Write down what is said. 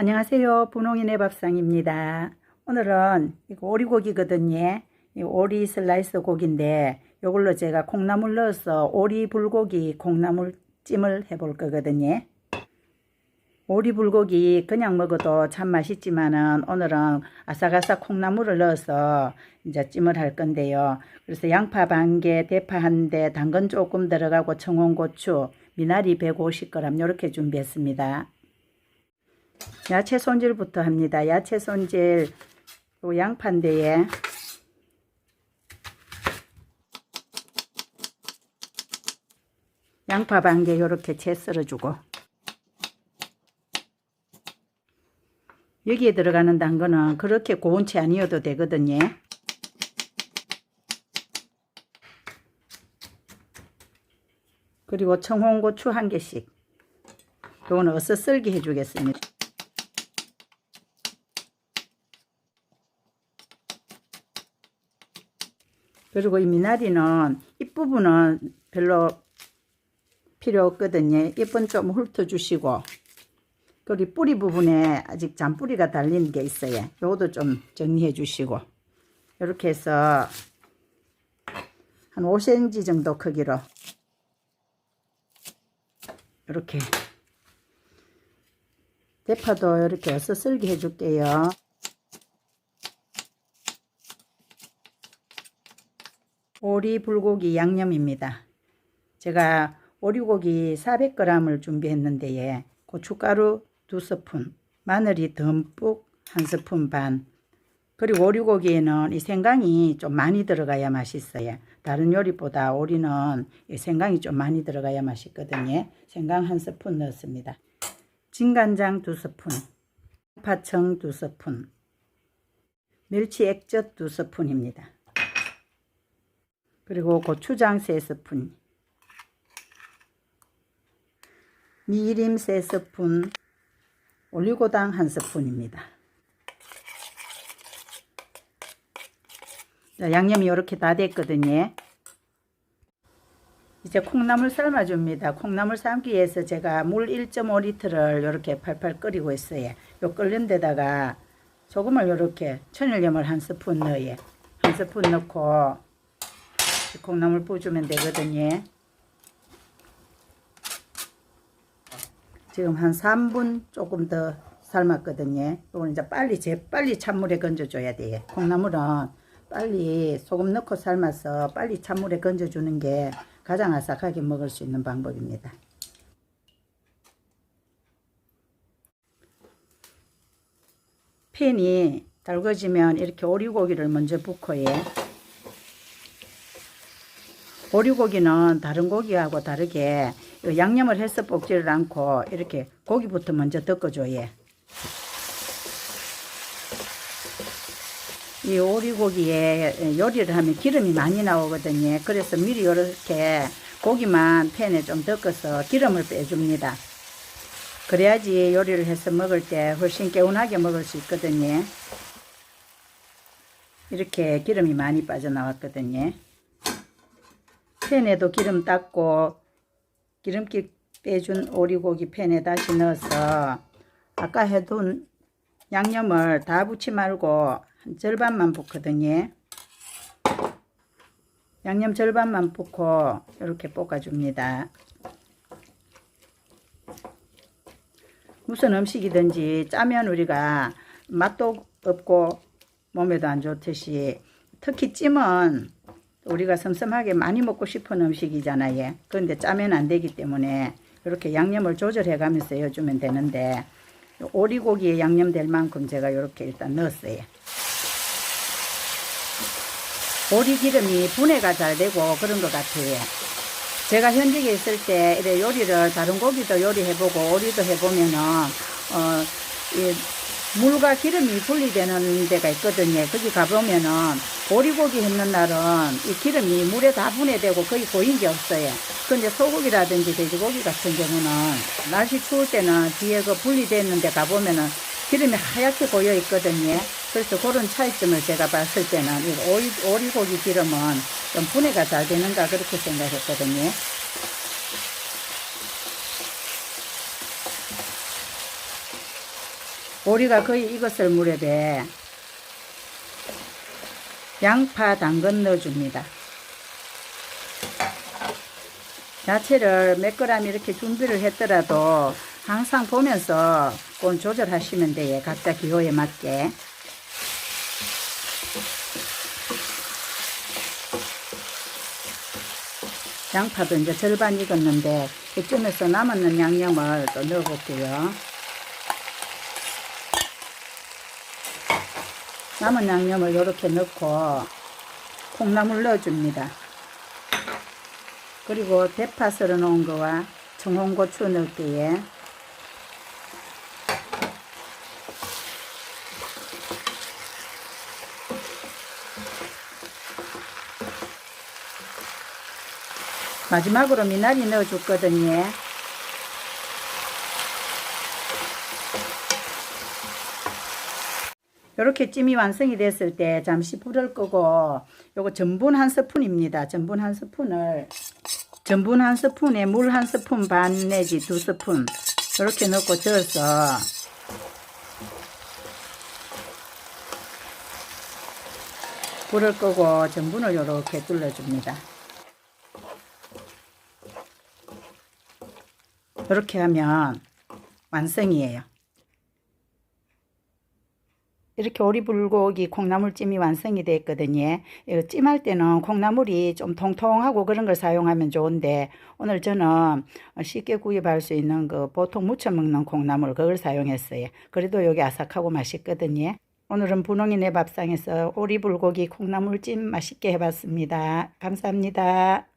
안녕하세요. 분홍이네 밥상입니다. 오늘은 이거 오리고기거든요. 이 오리 슬라이스 고기인데 이걸로 제가 콩나물 넣어서 오리 불고기 콩나물 찜을 해볼 거거든요. 오리 불고기 그냥 먹어도 참 맛있지만은 오늘은 아삭아삭 콩나물을 넣어서 이제 찜을 할 건데요. 그래서 양파 반 개, 대파 한 대, 당근 조금 들어가고 청원고추, 미나리 150g 이렇게 준비했습니다. 야채 손질부터 합니다. 야채 손질 요 양파인데에 양파 반개 요렇게 채 썰어주고 여기에 들어가는 당근은 그렇게 고운 채 아니어도 되거든요. 그리고 청홍고추 한 개씩 요거는 어서 썰기 해주겠습니다. 그리고 이 미나리는 잎부분은 별로 필요 없거든요. 잎은 좀 훑어주시고 그리고 뿌리 부분에 아직 잔뿌리가 달린 게 있어요. 요것도 좀 정리해 주시고 이렇게 해서 한 5cm 정도 크기로 이렇게 대파도 이렇게 어서 썰기 해줄게요. 오리 불고기 양념입니다. 제가 오리고기 400g을 준비했는데 예, 고춧가루 2스푼, 마늘이 듬뿍 1스푼 반, 그리고 오리고기에는 이 생강이 좀 많이 들어가야 맛있어요. 다른 요리보다 오리는 이 생강이 좀 많이 들어가야 맛있거든요. 생강 한 스푼 넣었습니다. 진간장 두 스푼, 파청 두 스푼, 멸치 액젓 두 스푼입니다. 그리고 고추장 세 스푼, 미림 세 스푼, 올리고당 한 스푼입니다. 자, 양념이 이렇게 다 됐거든요. 이제 콩나물 삶아줍니다. 콩나물 삶기 위해서 제가 물 1.5리터를 이렇게 팔팔 끓이고 있어요. 요 끓는 데다가 소금을 이렇게 천일염을 한 스푼 넣어요. 한 스푼 넣고 콩나물 부어주면 되거든요. 지금 한 3분 조금 더 삶았거든요. 이건 이제 빨리 재 빨리 찬물에 건져줘야 돼요. 콩나물은 빨리 소금 넣고 삶아서 빨리 찬물에 건져주는 게 가장 아삭하게 먹을 수 있는 방법입니다. 팬이 달궈지면 이렇게 오리고기를 먼저 붓고요. 오리고기는 다른 고기하고 다르게 양념을 해서 볶지를 않고 이렇게 고기부터 먼저 덮어줘요. 이 오리고기에 요리를 하면 기름이 많이 나오거든요. 그래서 미리 이렇게 고기만 팬에 좀 덮어서 기름을 빼줍니다. 그래야지 요리를 해서 먹을 때 훨씬 개운하게 먹을 수 있거든요. 이렇게 기름이 많이 빠져나왔거든요. 팬에도 기름 닦고 기름기 빼준 오리고기 팬에 다시 넣어서 아까 해둔 양념을 다 붓지 말고 한 절반만 붓거든요. 양념 절반만 붓고 이렇게 볶아줍니다. 무슨 음식이든지 짜면 우리가 맛도 없고 몸에도 안 좋듯이 특히 찜은 우리가 섬섬하게 많이 먹고 싶은 음식이잖아요. 그런데 짜면 안 되기 때문에 이렇게 양념을 조절해 가면서 해주면 되는데 오리고기에 양념 될 만큼 제가 이렇게 일단 넣었어요. 오리 기름이 분해가 잘 되고 그런 것 같아요. 제가 현직에 있을 때 이래 요리를 다른 고기도 요리해보고 오리도 해보면은 어, 이 물과 기름이 분리되는 데가 있거든요. 거기 가보면은 오리고기 했는 날은 이 기름이 물에 다 분해되고 거의 보인 게 없어요. 근데 소고기라든지 돼지고기 같은 경우는 날씨 추울 때는 뒤에 그 분리되는 데 가보면은 기름이 하얗게 보여 있거든요. 그래서 그런 차이점을 제가 봤을 때는 이 오리, 오리고기 기름은 좀 분해가 잘 되는가 그렇게 생각했거든요. 오리가 거의 익었을 무렵에 양파, 당근 넣어줍니다. 야채를 몇 그램 이렇게 준비를 했더라도 항상 보면서 꼭 조절하시면 돼요. 각자 기호에 맞게. 양파도 이제 절반 익었는데 이쯤에서 남았는 양념을 또 넣어볼게요. 남은 양념을 이렇게 넣고 콩나물 넣어줍니다. 그리고 대파 썰어 놓은 거와 청홍고추 넣을게요. 마지막으로 미나리 넣어 줬거든요. 이렇게 찜이 완성이 됐을 때 잠시 불을 끄고 요거 전분 한 스푼입니다. 전분 한 스푼을 전분 한 스푼에 물 한 스푼 반 내지 두 스푼 이렇게 넣고 저어서 불을 끄고 전분을 이렇게 둘러줍니다. 이렇게 하면 완성이에요. 이렇게 오리불고기 콩나물찜이 완성이 됐거든요. 이거 찜할 때는 콩나물이 좀 통통하고 그런 걸 사용하면 좋은데 오늘 저는 쉽게 구입할 수 있는 그 보통 무쳐 먹는 콩나물 그걸 사용했어요. 그래도 여기 아삭하고 맛있거든요. 오늘은 분홍이네 밥상에서 오리불고기 콩나물찜 맛있게 해봤습니다. 감사합니다.